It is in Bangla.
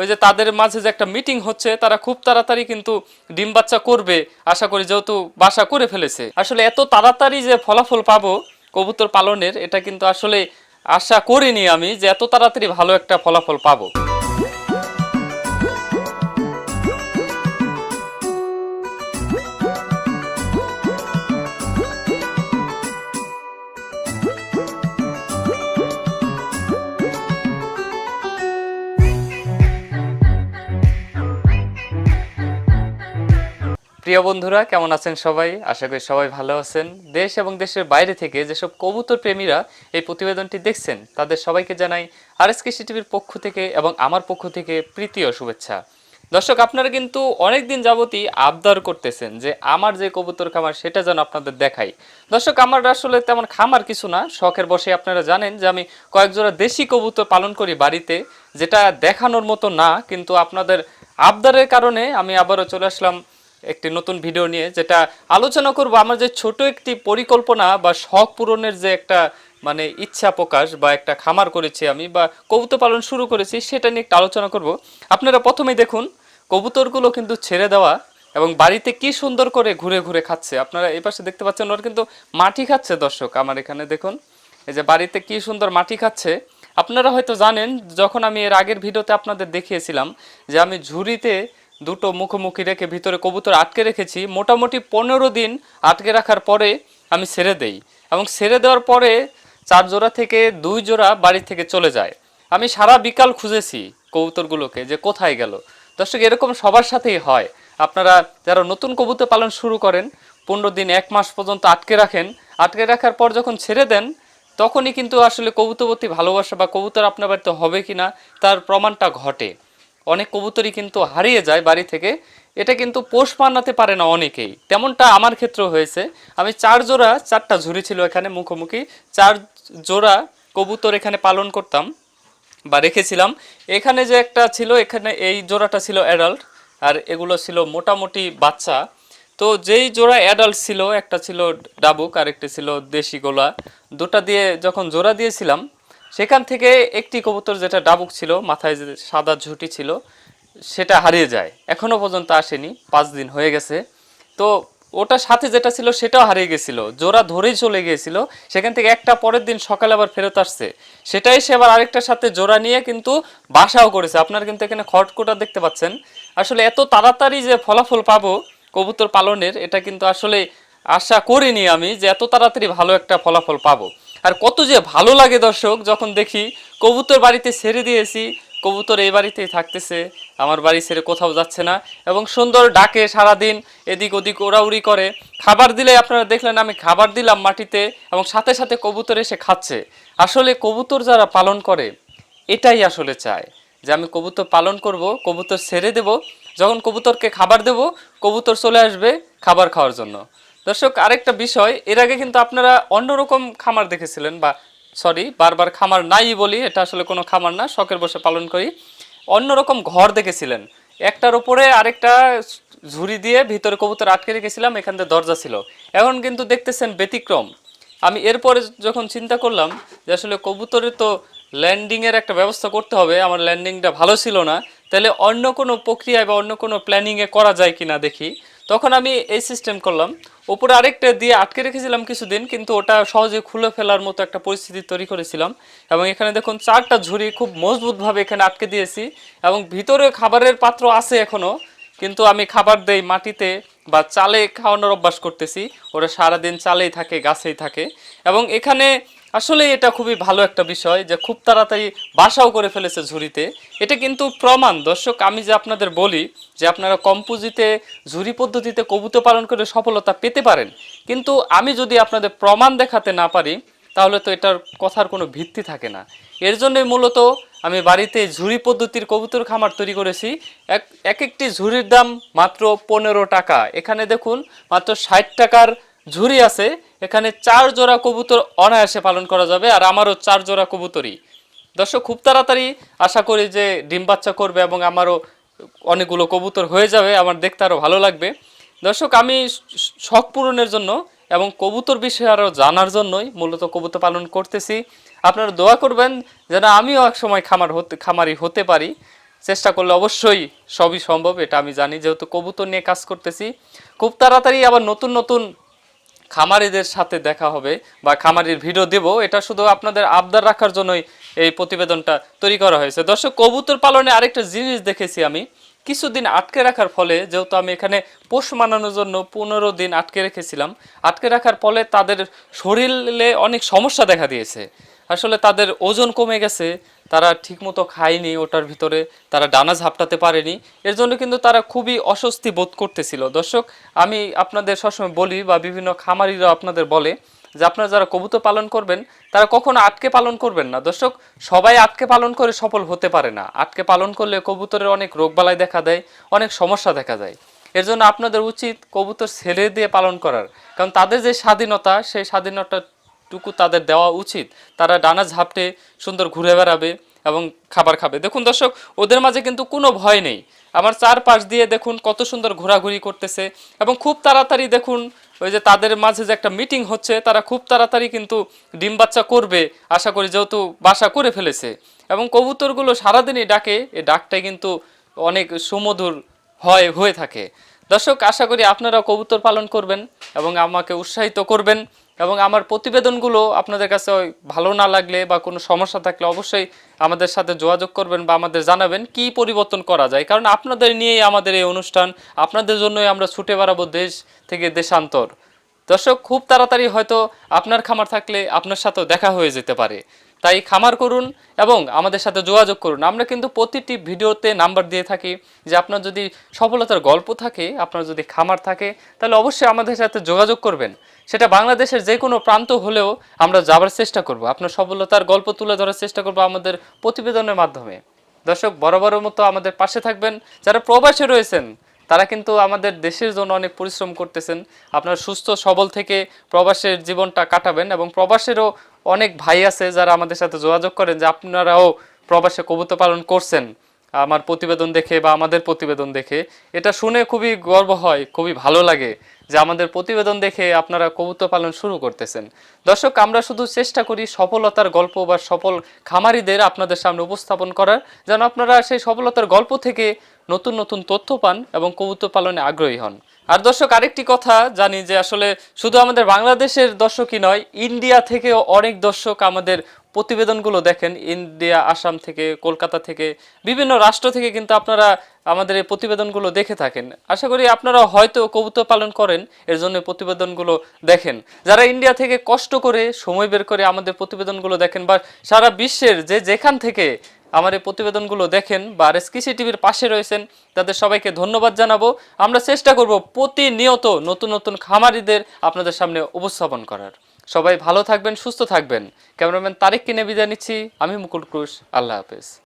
ওই যে তাদের মাঝে যে একটা মিটিং হচ্ছে, তারা খুব তাড়াতাড়ি কিন্তু ডিম বাচ্চা করবে। আশা করি যেহেতু বাসা করে ফেলেছে। আসলে এত তাড়াতাড়ি যে ফলাফল পাবো কবুতর পালনের, এটা কিন্তু আসলে আশা করিনি আমি যে এত তাড়াতাড়ি ভালো একটা ফলাফল পাবো। প্রিয় বন্ধুরা, কেমন আছেন সবাই? আশা করি সবাই ভালো আছেন। দেশ এবং দেশের বাইরে থেকে যেসব কবুতর প্রেমীরা এই প্রতিবেদনটি দেখছেন, তাদের সবাইকে জানাই আর এস টিভির পক্ষ থেকে এবং আমার পক্ষ থেকে প্রীতি ও শুভেচ্ছা। দর্শক, আপনারা কিন্তু অনেক দিন যাবতই আবদার করতেছেন যে আমার যে কবুতর খামার, সেটা যেন আপনাদের দেখাই। দর্শক, আমার আসলে তেমন খামার কিছু না। শখের বসে আপনারা জানেন যে আমি কয়েকজোড়া দেশি কবুতর পালন করি বাড়িতে, যেটা দেখানোর মতো না, কিন্তু আপনাদের আবদারের কারণে আমি আবারও চলে আসলাম একটি নতুন ভিডিও নিয়ে, যেটা আলোচনা করব আমার যে ছোট একটি পরিকল্পনা বা শখ পূরণের যে একটা মানে ইচ্ছা প্রকাশ বা একটা খামার করেছি আমি বা কবুতর পালন শুরু করেছি, সেটা নিয়ে একটা আলোচনা করব। আপনারা প্রথমেই দেখুন, কবুতরগুলো কিন্তু ছেড়ে দেওয়া এবং বাড়িতে কি সুন্দর করে ঘুরে ঘুরে খাচ্ছে। আপনারা এই পাশে দেখতে পাচ্ছেন, ওরা কিন্তু মাটি খাচ্ছে, দর্শক, আমার এখানে দেখুন। এই যে বাড়িতে কি সুন্দর মাটি খাচ্ছে। আপনারা হয়তো জানেন, যখন আমি এর আগের ভিডিওতে আপনাদের দেখিয়েছিলাম যে আমি ঝুড়িতে দুটো মুখোমুখি রেখে ভিতরে কবুতর আটকে রেখেছি। মোটামুটি পনেরো দিন আটকে রাখার পরে আমি ছেড়ে দেই এবং ছেড়ে দেওয়ার পরে চার জোড়া থেকে দুই জোড়া বাড়ি থেকে চলে যায়। আমি সারা বিকাল খুঁজেছি কবুতরগুলোকে যে কোথায় গেল। দর্শক, এরকম সবার সাথেই হয়। আপনারা যারা নতুন কবুতর পালন শুরু করেন, পনেরো দিন, এক মাস পর্যন্ত আটকে রাখেন। আটকে রাখার পর যখন ছেড়ে দেন, তখনই কিন্তু আসলে কবুতরবতী ভালোবাসা বা কবুতর আপনার বাড়িতে হবে কি না তার প্রমাণটা ঘটে। অনেক কবুতরই কিন্তু হারিয়ে যায় বাড়ি থেকে। এটা কিন্তু পোষ মানাতে পারে না অনেকেই। তেমনটা আমার ক্ষেত্রেও হয়েছে। আমি চার জোড়া, চারটা ঝুড়ি ছিল এখানে মুখোমুখি। চার জোড়া কবুতর এখানে পালন করতাম বা রেখেছিলাম। এখানে যে একটা ছিল, এখানে এই জোড়াটা ছিল অ্যাডাল্ট আর এগুলো ছিল মোটামুটি বাচ্চা। তো যেই জোড়া অ্যাডাল্ট ছিল, একটা ছিল ডাবুক আর একটি ছিল দেশি গোলা। দুটা দিয়ে যখন জোড়া দিয়েছিলাম সেখান থেকে একটি কবুতর যেটা ডাবুক ছিল, মাথায় যে সাদা ঝুঁটি ছিল, সেটা হারিয়ে যায়। এখনও পর্যন্ত আসেনি, পাঁচ দিন হয়ে গেছে। তো ওটার সাথে যেটা ছিল, সেটাও হারিয়ে গেছিল। জোড়া ধরেই চলে গিয়েছিল। সেখান থেকে একটা পরের দিন সকালে আবার ফেরত আসছে। সেটাই সে আবার আরেকটার সাথে জোড়া নিয়ে কিন্তু বাসাও করেছে। আপনারা কিন্তু এখানে খটকোটা দেখতে পাচ্ছেন। আসলে এত তাড়াতাড়ি যে ফলাফল পাবো কবুতর পালনের, এটা কিন্তু আসলে আশা করিনি আমি যে এত তাড়াতাড়ি ভালো একটা ফলাফল পাবো। আর কত যে ভালো লাগে দর্শক, যখন দেখি কবুতর বাড়িতে ছেড়ে দিয়েছি, কবুতর এই বাড়িতেই থাকতেছে, আমার বাড়ি ছেড়ে কোথাও যাচ্ছে না এবং সুন্দর ডাকে সারাদিন এদিক ওদিক ওড়াউড়ি করে। খাবার দিলে আপনারা দেখলেন, আমি খাবার দিলাম মাটিতে এবং সাথে সাথে কবুতর এসে খাচ্ছে। আসলে কবুতর যারা পালন করে, এটাই আসলে চায় যে আমি কবুতর পালন করব, কবুতর ছেড়ে দেব, যখন কবুতরকে খাবার দেব, কবুতর চলে আসবে খাবার খাওয়ার জন্য। দর্শক, আরেকটা বিষয়, এর আগে কিন্তু আপনারা অন্যরকম খামার দেখেছিলেন, বা সরি, বারবার খামার নাই বলি, এটা আসলে কোনো খামার না, শখের বসে পালন করি। অন্যরকম ঘর দেখেছিলেন, একটার উপরে আরেকটা ঝুড়ি দিয়ে ভিতরে কবুতর আটকে রেখেছিলাম, এখান থেকে দরজা ছিল। এখন কিন্তু দেখতেছেন ব্যতিক্রম। আমি এরপরে যখন চিন্তা করলাম যে আসলে কবুতরের তো ল্যান্ডিংয়ের একটা ব্যবস্থা করতে হবে, আমার ল্যান্ডিংটা ভালো ছিল না, তাহলে অন্য কোনো প্রক্রিয়ায় বা অন্য কোনো প্ল্যানিংয়ে করা যায় কিনা দেখি। তখন আমি এই সিস্টেম করলাম উপরে আরেকটা দিয়ে আটকে রেখেছিলাম কিছুদিন, কিন্তু ওটা সহজে খুলে ফেলার মতো একটা পরিস্থিতি তৈরি করেছিলাম। এবং এখানে দেখুন, চারটা ঝুড়ি খুব মজবুতভাবে এখানে আটকে দিয়েছি এবং ভিতরে খাবারের পাত্র আছে এখনও কিন্তু আমি খাবার দেই মাটিতে বা চালে খাওয়ানোর অভ্যাস করতেছি। ওরা সারাদিন চালেই থাকে, গাছেই থাকে। এবং এখানে আসলে এটা খুবই ভালো একটা বিষয় যে খুব তাড়াতাড়ি বাসাও করে ফেলেছে ঝুড়িতে। এটা কিন্তু প্রমাণ। দর্শক, আমি যে আপনাদের বলি যে আপনারা কম্পোজিটে ঝুড়ি পদ্ধতিতে কবুতর পালন করে সফলতা পেতে পারেন, কিন্তু আমি যদি আপনাদের প্রমাণ দেখাতে না পারি, তাহলে তো এটার কথার কোনো ভিত্তি থাকে না। এর জন্যই মূলত আমি বাড়িতে ঝুড়ি পদ্ধতির কবুতর খামার তৈরি করেছি। এক এক একটি ঝুড়ির দাম মাত্র পনেরো টাকা। এখানে দেখুন, মাত্র ষাট টাকার ঝুড়ি আছে, এখানে চার জোড়া কবুতর অনায়াসে পালন করা যাবে আর আমারও চার জোড়া কবুতরই। দর্শক, খুব তাড়াতাড়ি আশা করি যে ডিম বাচ্চা করবে এবং আমারও অনেকগুলো কবুতর হয়ে যাবে, আমার দেখতে আরও ভালো লাগবে। দর্শক, আমি শখ পূরণের জন্য এবং কবুতর বিষয়ে আরও জানার জন্যই মূলত কবুতর পালন করতেছি। আপনারা দোয়া করবেন যেন আমিও এক সময় খামার হতে, খামারি হতে পারি। চেষ্টা করলে অবশ্যই সবই সম্ভব, এটা আমি জানি, যেহেতু কবুতর নিয়ে কাজ করতেছি। খুব তাড়াতাড়ি আবার নতুন নতুন খামারিদের সাথে দেখা হবে বা খামারির ভিডিও দেব। এটা শুধু আপনাদের আবদার রাখার জন্যই এই প্রতিবেদনটা তৈরি করা হয়েছে। দর্শক, কবুতর পালনে আরেকটা জিনিস দেখেছি আমি। কিছুদিন আটকে রাখার ফলে, যেহেতু আমি এখানে পোষ মানানোর জন্য পনেরো দিন আটকে রেখেছিলাম, আটকে রাখার ফলে তাদের শরীরে অনেক সমস্যা দেখা দিয়েছে। আসলে তাদের ওজন কমে গেছে, তারা ঠিকমতো খায়নি ওটার ভিতরে, তারা ডানা ঝাপটাতে পারেনি। এর জন্য কিন্তু তারা খুবই অস্বস্তি বোধ করতেছিল। দর্শক, আমি আপনাদের সবসময় বলি বা বিভিন্ন খামারিরা আপনাদের বলে যে আপনারা যারা কবুতর পালন করবেন, তারা কখনো আটকে পালন করবেন না। দর্শক, সবাই আটকে পালন করে সফল হতে পারে না। আটকে পালন করলে কবুতরের অনেক রোগবালাই দেখা দেয়, অনেক সমস্যা দেখা যায় এর জন্য আপনাদের উচিত কবুতর ছেড়ে দিয়ে পালন করার। কারণ তাদের যে স্বাধীনতা, সেই স্বাধীনতাটুকু তাদের দেওয়া উচিত। তারা ডানা ঝাপটে সুন্দর ঘুরে বেড়াবে। এবং খাবার খাবে। দেখুন দর্শক, ওদের মাঝে কিন্তু কোনো ভয় নেই। আমার চারপাশ দিয়ে দেখুন কত সুন্দর ঘোরাঘুরি করতেছে এবং খুব তাড়াতাড়ি দেখুন, ওই যে তাদের মাঝে যে একটা মিটিং হচ্ছে, তারা খুব তাড়াতাড়ি কিন্তু ডিম বাচ্চা করবে, আশা করি যেহেতু বাসা করে ফেলেছে। এবং কবুতরগুলো সারাদিনই ডাকে এই ডাকটাই কিন্তু অনেক সুমধুর হয়, হয়ে থাকে। দর্শক, আশা করি আপনারা কবুতর পালন করবেন এবং আমাকে উৎসাহিত করবেন। এবং আমার প্রতিবেদনগুলো আপনাদের কাছে ভালো না লাগলে বা কোনো সমস্যা থাকলে অবশ্যই আমাদের সাথে যোগাযোগ করবেন বা আমাদের জানাবেন কি পরিবর্তন করা যায়। কারণ আপনাদের নিয়েই আমাদের এই অনুষ্ঠান, আপনাদের জন্যই আমরা ছুটে বেড়াবো দেশ থেকে দেশান্তর। দর্শক, খুব তাড়াতাড়ি হয়তো আপনার খামার থাকলে আপনার সাথেও দেখা হয়ে যেতে পারে। তাই খামার করুন এবং আমাদের সাথে যোগাযোগ করুন। আমরা কিন্তু প্রতিটি ভিডিওতে নাম্বার দিয়ে থাকি যে আপনার যদি সফলতার গল্প থাকে, আপনার যদি খামার থাকে, তাহলে অবশ্যই আমাদের সাথে যোগাযোগ করবেন। সেটা বাংলাদেশের যে কোনো প্রান্ত হলেও আমরা যাবার চেষ্টা করব। আপনার সফলতার গল্প তুলে ধরার চেষ্টা করব আমাদের প্রতিবেদনের মাধ্যমে। দর্শক, বরাবরের মতো আমাদের পাশে থাকবেন। যারা প্রবাসে রয়েছেন, তারা কিন্তু আমাদের দেশের জন্য অনেক পরিশ্রম করতেছেন। আপনার সুস্থ, সবল থেকে প্রবাসের জীবনটা কাটাবেন এবং প্রবাসেরও অনেক ভাই আছে যারা আমাদের সাথে যোগাযোগ করেন যে আপনারাও প্রবাসে কবুতর পালন করছেন। আমার প্রতিবেদন দেখে বা আমাদের প্রতিবেদন দেখে। এটা শুনে খুবই গর্ব হয়, খুবই ভালো লাগে যে আমাদের প্রতিবেদন দেখে আপনারা কবুতর পালন শুরু করতেছেন। দর্শক, আমরা শুধু চেষ্টা করি সফলতার গল্প বা সফল খামারিদের আপনাদের সামনে উপস্থাপন করার, যেন আপনারা সেই সফলতার গল্প থেকে নতুন নতুন তথ্য পান এবং কবুতর পালনে আগ্রহী হন। আর দর্শক, আরেকটি কথা জানি যে আসলে শুধু আমাদের বাংলাদেশের দর্শকই নয়, ইন্ডিয়া থেকেও অনেক দর্শক আমাদের প্রতিবেদনগুলো দেখেন, ইন্ডিয়া, আসাম থেকে, কলকাতা থেকে, বিভিন্ন রাষ্ট্র থেকে কিন্তু আপনারা আমাদের এই প্রতিবেদনগুলো দেখে থাকেন। আশা করি আপনারা হয়তো কবুতর পালন করেন, এর জন্য প্রতিবেদনগুলো দেখেন। যারা ইন্ডিয়া থেকে কষ্ট করে সময় বের করে আমাদের প্রতিবেদনগুলো দেখেন বা সারা বিশ্বের যে যেখান থেকে আমার এই প্রতিবেদনগুলো দেখেন বা আর কৃষি টিভির পাশে রয়েছেন, তাদের সবাইকে ধন্যবাদ জানাব। আমরা চেষ্টা করব প্রতিনিয়ত নতুন নতুন খামারিদের আপনাদের সামনে উপস্থাপন করার। সবাই ভালো থাকবেন, সুস্থ থাকবেন। ক্যামেরাম্যান তারেক কিনে বিদায় নিচ্ছি। আমি মুকুল ক্রুশ। আল্লাহ হাফেজ।